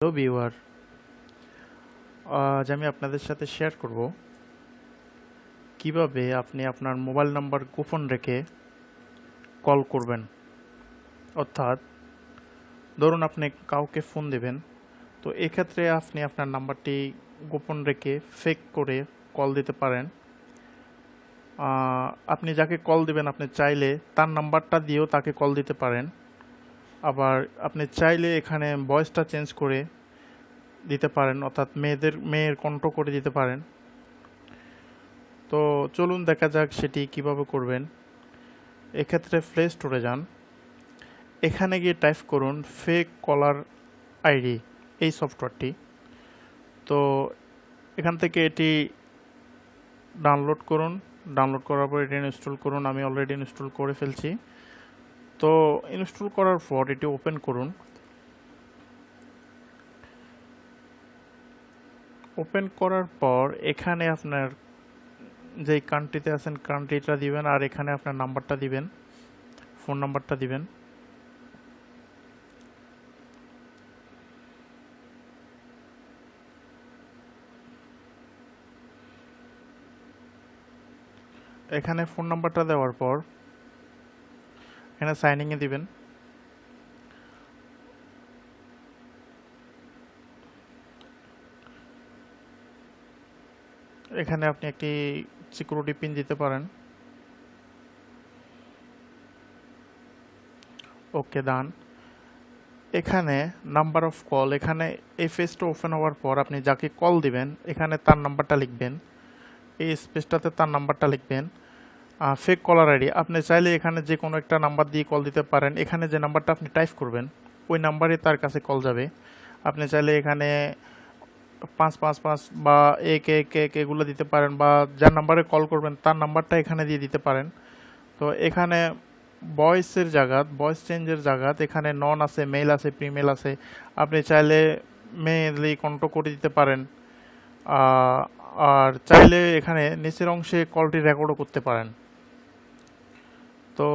Hello viewer, আজ আমি আপনাদের সাথে শেয়ার করব কীভাবে আপনি আপনার মোবাইল নাম্বার গোপন রেখে কল করবেন। অর্থাৎ ধরুন আপনি কাউকে ফোন দেবেন, তো এক্ষেত্রে আপনি আপনার নাম্বারটি গোপন রেখে ফেক করে কল দিতে পারেন। আপনি যাকে কল দিবেন, আপনি চাইলে তার নাম্বারটা দিয়েও তাকে কল দিতে পারেন। আবার আপনি চাইলে এখানে ভয়েসটা চেঞ্জ করে দিতে পারেন, অর্থাৎ মেয়েদের, মেয়ের কণ্ঠ করে দিতে পারেন। তো চলুন দেখা যাক সেটি কীভাবে করবেন। এক্ষেত্রে প্লে স্টোরে যান। এখানে গিয়ে টাইপ করুন ফেক কলার আইডি এই সফটওয়্যারটি তো এখান থেকে এটি ডাউনলোড করুন। ডাউনলোড করার পর এটি ইনস্টল করুন। আমি অলরেডি ইনস্টল করে ফেলছি। তো ইনস্টল করার পর এটি ওপেন করুন। ওপেন করার পর এখানে আপনার যেই কান্ট্রিতে আছেন কান্ট্রিটা দিবেন আর এখানে আপনার নাম্বারটা দিবেন, ফোন নাম্বারটা দিবেন। এখানে ফোন নাম্বারটা দেওয়ার পর এখানে সাইনিংয়ে দিবেন। এখানে আপনি একটি সিকিউরিটি পিন দিতে পারেন। ওকে দান এখানে নাম্বার অফ কল এখানে এই ফেসটা ওপেন হওয়ার পর আপনি যাকে কল দিবেন, এখানে তার নাম্বারটা লিখবেন। এই স্পেসটাতে তার নাম্বারটা লিখবেন। ফেক কলার আইডি আপনি চাইলে এখানে যে কোনো একটা নাম্বার দিয়ে কল দিতে পারেন। এখানে যে নাম্বারটা আপনি টাইপ করবেন, ওই নাম্বারে তার কাছে কল যাবে। আপনি চাইলে এখানে পাঁচ পাঁচ পাঁচ বা এক এক এক এগুলো দিতে পারেন বা যার নাম্বারে কল করবেন, তার নাম্বারটা এখানে দিয়ে দিতে পারেন। তো এখানে ভয়েসের জায়গাত ভয়েস চেঞ্জের জায়গাত এখানে নন আছে মেল আছে ফিমেল আছে। আপনি চাইলে মেইলি কন্ট্রো করে দিতে পারেন। আর চাইলে এখানে নিচের অংশে কলটি রেকর্ডও করতে পারেন। তো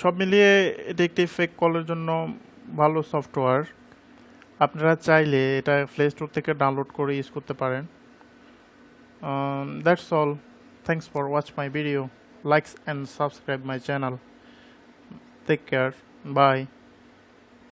সব মিলিয়ে এটি একটি ফেক কলের জন্য ভালো সফটওয়্যার আপনারা চাইলে এটা প্লে স্টোর থেকে ডাউনলোড করে ইউজ করতে পারেন। That's all thanks for watch my video likes and subscribe my channel take care bye